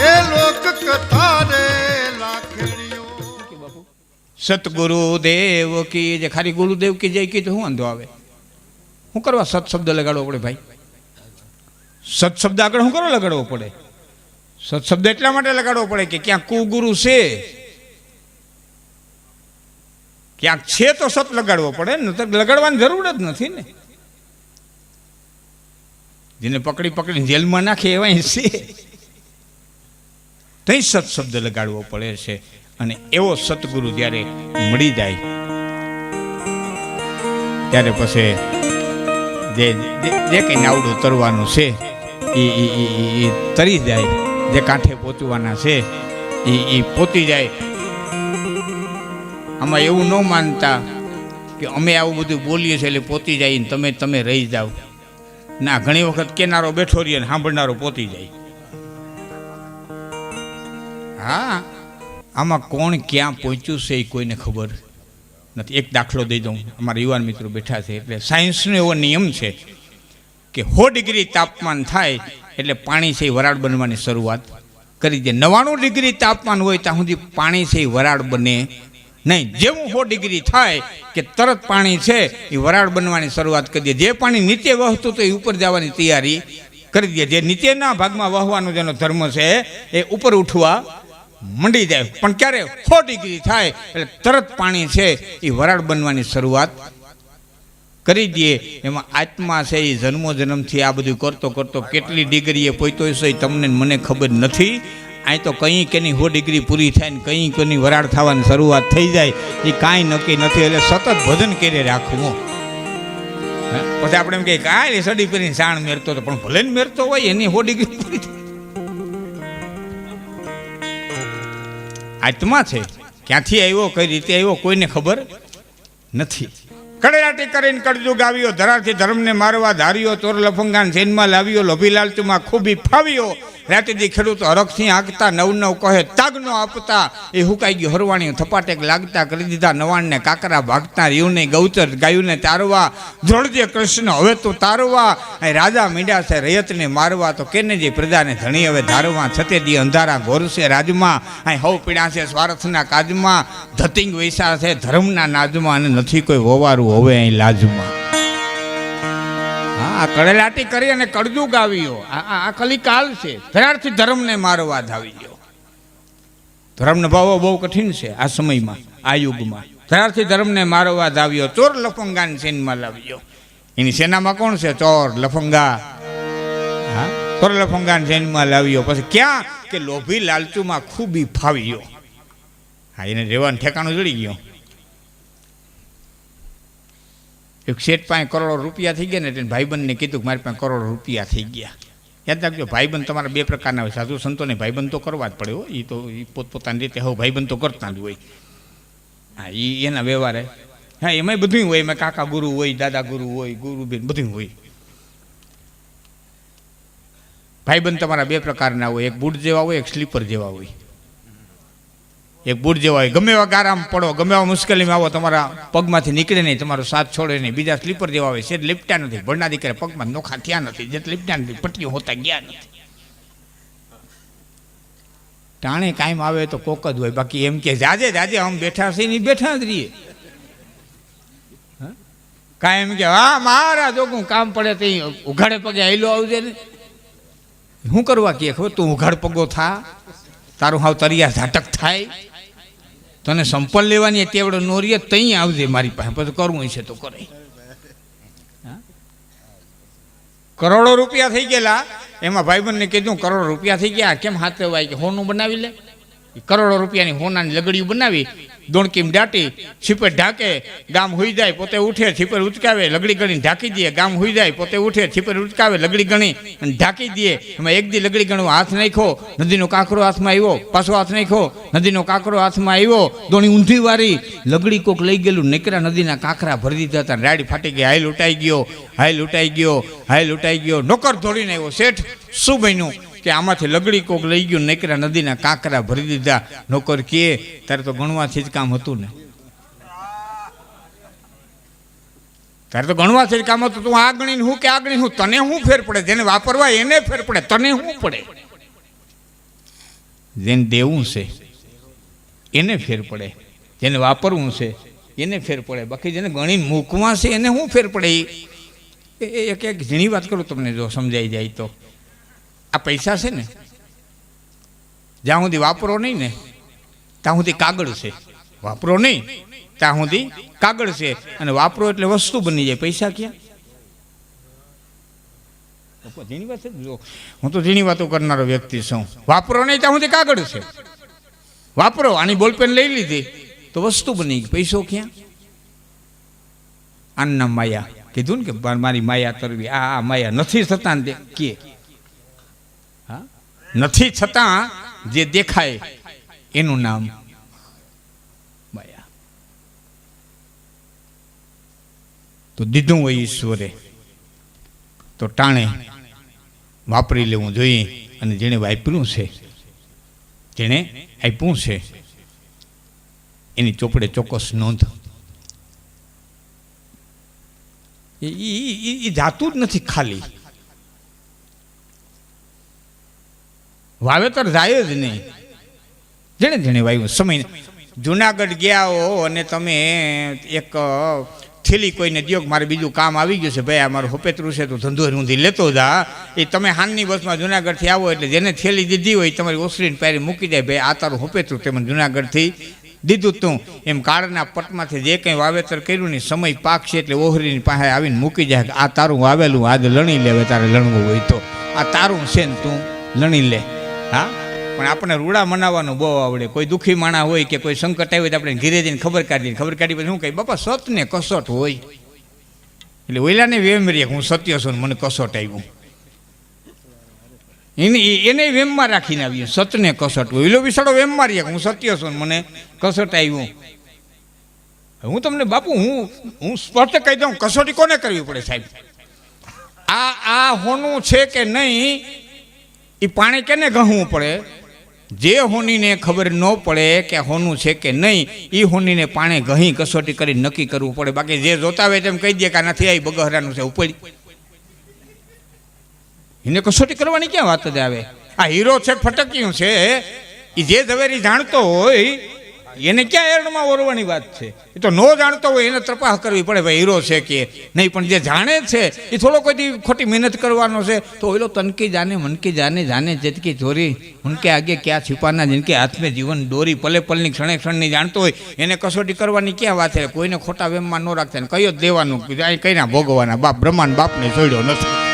એ સતગુરુ દેવ કી જે ખાલી ગુરુદેવ કી જય કી તો શું વાંધો આવે? શું કરવા સત શબ્દ લગાડવો પડે ભાઈ? સત શબ્દ આગળ શું કરવા લગાડવો પડે? સત શબ્દ એટલા માટે લગાડવો પડે કે ક્યાંક કુગુરુ છે. ક્યાંક છે તો સત લગાડવો પડે ને તો લગાડવાની જરૂર જ નથી ને. જેને પકડી પકડીને જેલમાં નાખે એવા છે. તઈ સત શબ્દ લગાડવો પડે છે અને એવો સતગુરુ જ્યારે મળી જાય, ત્યારે પછી જે જે- કંઈ નાવડું તરવાનું છે એ એ તરી જાય, જે કાંઠે પોચવાના છે એ એ પોતી જાય. આમાં એવું ન માનતા કે અમે આવું બધું બોલીએ છીએ એટલે પોતી જાય તમે તમે રહી જાઓ. ના, ઘણી વખત કેનારો બેઠો રહીએ ને સાંભળનારો પોતી જાય. હા. આમાં કોણ ક્યાં પહોંચ્યું છે એ કોઈને ખબર નથી. એક દાખલો દઈ દઉં. અમારા યુવાન મિત્રો બેઠા છે. એટલે સાયન્સનો એવો નિયમ છે કે સો ડિગ્રી તાપમાન થાય એટલે પાણી છે એ વરાળ બનવાની શરૂઆત કરી દે. નવ્વાણું ડિગ્રી તાપમાન હોય ત્યાં સુધી પાણી છે એ વરાળ બને નહીં. જેવું સો ડિગ્રી થાય કે તરત પાણી છે એ વરાળ બનવાની શરૂઆત કરી દે. જે પાણી નીચે વહતું તો એ ઉપર જવાની તૈયારી કરી દે. જે નીચેના ભાગમાં વહવાનો જેનો ધર્મ છે એ ઉપર ઉઠવા મંડી જાય. પણ ક્યારે સો ડિગ્રી થાય? એટલે તરત પાણી છે એ વરાળ બનવાની શરૂઆત કરી દઈએ. એમાં આત્મા છે એ જન્મો જન્મથી આ બધું કરતો કરતો કેટલી ડિગ્રીએ પહોંચતો હશે એ તમને મને ખબર નથી. અહીં તો કંઈ કેની સો ડિગ્રી પૂરી થાય ને કંઈ કોની વરાળ થવાની શરૂઆત થઈ જાય. એ કાંઈ નક્કી નથી. એટલે સતત ભજન કરી રાખવું પછી આપણે એમ કહીએ કાંઈ સડી કરીને સાણ મેરતો હતો. પણ ભલે ને મેરતો હોય, એની સો ડિગ્રી પૂરી આત્મા છે. ક્યાંથી આવ્યો, કઈ રીતે આવ્યો, કોઈને ખબર નથી. કડેરાટી કરીને કડજુગ આવ્યો ધરાથી ધર્મને મારવા ધાર્યો તોર લફંગાન જેનમાં લાવ્યો, લોભી લાલચુમાં ખૂબી ફાવ્યો. રાતેથી ખેડૂતો હરખથી આંકતા નવ નવ કહે તાગનો આપતા. એ હુકાઈ ગયું. હરવાણી થપાટેક લાગતા કરી દીધા. નવાણને કાકરા ભાગતા, રીવને ગૌચર ગાયુંને તારવા. ધ્રોળજે કૃષ્ણ, હવે તો તારવા. રાજા મીંડા છે રયતને મારવા. તો કેને જે પ્રજાને ધણી હવે ધારવા છતે દી અંધારા ઘોરશે રાજમાં. અહીં હવ પીડા છે સ્વાર્થના કાજમાં. ધતિંગ વૈસા છે ધર્મના નાજમાં અને નથી કોઈ હોવારું હવે અહીં લાજમાં. હા કડેલાટી કરી અને કડજુગ આવ્યો. આ આ- આ કલિકાલ છે. ધરારથી ધર્મને મારવા ધાવી ગયો. ધર્મ નભાવવો બહુ કઠિન છે આ સમયમાં, આ યુગમાં. ધરારથી ધર્મને મારવા ધાવ્યો ચોર લફંગાન સેનમાં લાવ્યો. એની સેનામાં કોણ છે? ચોર, લફંગા. હા? ચોર લફંગાન સેનમાં લાવ્યો. પછી ક્યાં કે લોભી લાલચુમાં ખૂબી ફાવ્યો. હા, એને રહેવાનું ઠેકાણું જડી ગયો. એક શેઠ પાસે કરોડો રૂપિયા થઈ ગયા ને એટલે ભાઈબંધને કીધું કે મારી પાસે કરોડો રૂપિયા થઈ ગયા. યાદ રાખજો, ભાઈબંધ તમારા બે પ્રકારના હોય. સાધુ સંતોને ભાઈબંધ તો કરવા જ પડે હો. એ તો એ પોતપોતાની રીતે હો ભાઈબંધ તો કરતા જ હોય. હા એ એના વ્યવહારે. હા, એમાંય બધું હોય. એમાં કાકા ગુરુ હોય, દાદા ગુરુ હોય ગુરુ બેન બધું હોય. ભાઈબંધ તમારા બે પ્રકારના હોય. એક બૂટ જેવા હોય, એક સ્લીપર જેવા હોય. એક બુટ જેવા હોય. ગમે એવા ગારામાં પડો, ગમે એવા મુશ્કેલીમાં આવો, તમારા પગમાંથી નીકળે નહીં, તમારો સાથ છોડે નહીં. બીજા સ્લીપર જેવા હોય છે લીપટ્યા નથી. ભણના દીકરા પગમાં નોખા થયા નથી. જે લીપટ્યા નથી, પટ્ટીઓ હોતા ગયા નથી. ટાણે કાયમ આવે તો કોક જ હોય. બાકી એમ કે જાજે જાજે આમ બેઠા છે ને બેઠા જ રહીએ? કાંઈ એમ કે, હા મારા જોગું કામ પડે તો ઉઘાડે પગે આયલો આવજે ને. શું કરવા કે, ખબર તું ઉઘાડ પગો થા, તારું હાવ તરિયા ઝાટક થાય. તને સંપલ લેવાની તેવડો નોરીએ તઈ આવજે મારી પાસે. પછી કરવું છે તો કરે? કરોડો રૂપિયા થઈ ગયેલા. એમાં ભાઈબંધને કીધું, કરોડો રૂપિયા થઈ ગયા. કેમ હાથે વાય કે હોનું બનાવી લે. કરોડો રૂપિયાની હોનાની લગડી બનાવી, દોણકીમ દાટી છીપે ઢાકે, ગામ હોઈ જાય, પોતે ઉઠે, છીપર ઉચકાવે, લગડી ગણી ઢાંકી દે, ગામ હોઈ જાય, પોતે ઉઠે, છીપર ઉચકાવે, લગડી ગણી અને ઢાંકી દે. એમાં એક દી લગડી ગણો હાથ નાખ્યો, નદીનો કાંકરો હાથમાં આવ્યો, પાછો હાથ નાખ્યો, નદીનો કાંકરો હાથમાં આવ્યો, દોણી ઊંધી વારી, લગડી કોક લઈ ગયેલું, નીકળ્યા નદીના કાંકરા ભરી દીધા હતા, રાડી ફાટી ગઈ હાઈ લૂંટાઈ ગયો હાઈ લૂંટાઈ ગયો હાઈ લૂંટાઈ ગયો, નોકર ધોડીને આવ્યો, શેઠ, શું બન્યું? કે આમાંથી લગડી કોક લઈ ગયું નીકળ્યા નદીના કાંકરા ભરી દીધા. નોકર કે, તારે તો ગણવાથી જ કામ હતું ને. તારે તો ગણવાથી જ કામ હતું, તું આ ગણીને હું કે આ ગણીને હું? તને શું ફેર પડે? જેને વાપરવા એને ફેર પડે. તને શું પડે? જેને દેવું છે, એને ફેર પડે. જેને વાપરવું છે, એને ફેર પડે. બાકી જેને ગણીને મૂકવા છે, એને શું ફેર પડે? એ, એક એક ઝીણી વાત કરું તમને જો સમજાઈ જાય તો. આ પૈસા છે ને, જ્યાં સુધી વાપરો નહીં ને, ત્યાં સુધી કાગળ છે. વાપરો નહીં, ત્યાં સુધી કાગળ છે. અને વાપરો એટલે વસ્તુ બની જાય. પૈસા ક્યાં? ઝીણી વાત જો હું તો ઝીણી વાતો કરનારો વ્યક્તિ છું. વાપરો નહીં, ત્યાં સુધી કાગળ છે. વાપરો, આની બોલપેન લઈ લીધી, તો વસ્તુ બની ગઈ. પૈસો ક્યાં? આના માયા. કીધું ને કે, મારી માયા કરવી. આ માયા નથી થતા કે નથી, છતાં જે દેખાય એનું નામ માયા. તો દીધું હોય ઈશ્વરે. તો ટાણે વાપરી લેવું જોઈએ અને જેણે વાપર્યું છે, જેણે આપ્યું છે, એની ચોપડે ચોક્કસ નોંધ. એ જાતું જ નથી ખાલી. વાવેતર જાય જ નહીં. જેણે જેણે વાવ્યું? સમય જુનાગઢ ગયા હો અને તમે એક થેલી કોઈને દો કે મારે બીજું કામ આવી ગયું છે, ભાઈ, આ મારું હોપેતરું છે, તો ધંધો રૂંધી લેતો જા. એ તમે હાનની બસમાં જુનાગઢથી આવો એટલે જેને થેલી દીધી હોય તમારી ઓસરીને પહેરી મૂકી દે. ભાઈ, આ તારું હોપેતરું તે જુનાગઢથી દીધું તું. એમ કાળના પટમાંથી જે કંઈ વાવેતર કર્યું ને સમય પાક છે એટલે ઓહરીની પાસે આવીને મૂકી જાય આ તારું વાવેલું, આજ લણી લેવે તારે લણવું હોય તો. આ તારું છે ને તું, લણી લે. હા? પણ આપણે રૂડા મનાવવાનું બહુ આવડે. કોઈ દુઃખી માણા હોય કે કોઈ સંકટ આવ્યું તો આપણે ઘીરે જઈને ખબર કાઢીએ ખબર કાઢી પછી શું કહી બાપા સત ને કસોટ હોય. એટલે ઓઈલાને વેમ રે હું સત્ય છું મને કસોટ આવ્યું એને એને વેમમાં રાખીને આવ્યું સતને કસોટ ઓઈલો વિસાડો વેમમાં કે હું સત્ય છું મને કસોટ આવ્યું હું તમને બાપુ, હું હું સ્પષ્ટ કહી દઉં, કસોટી કોને કરવી પડે સાહેબ? આ આ હોનું છે કે નહીં એ પાણી કેને ગહવું પડે? જે હોનીને ખબર ન પડે કે હોનું છે કે નહીં એ હોનીને પાણી ગહી કસોટી કરી નક્કી કરવું પડે. બાકી જે જોતા હોય તેમ કહી દે કે નથી આવી બગહરાનું છે, ઉપડી. એને કસોટી કરવાની ક્યાં વાત જ આવે? આ હીરો છે ફટક્યું છે એ જે ઝવેરી જાણતો હોય એને ક્યાં એરણમાં ઓરવાની વાત છે? એ તો ન જાણતો હોય એને તપાસ કરવી પડે, ભાઈ, હીરો છે કે નહીં? પણ જે જાણે છે, એ થોડો કોઈ ખોટી મહેનત કરવાનો છે, તો ઓલો તનકી જાને, મનકી જાને જાને જેતકી ચોરી, ઉનકે આગે ક્યાં છુપાના, જિનકે હાથ મેં જીવન દોરી, પલે પલની ક્ષણે ક્ષણની જાણતો હોય, એને કસોટી કરવાની ક્યાં વાત છે? કોઈને ખોટા વેમમાં ન રાખતા કયો જ દેવાનું? કઈ ના ભોગવાના? બાપ બ્રહ્માંડ બાપને જોડ્યો નથી.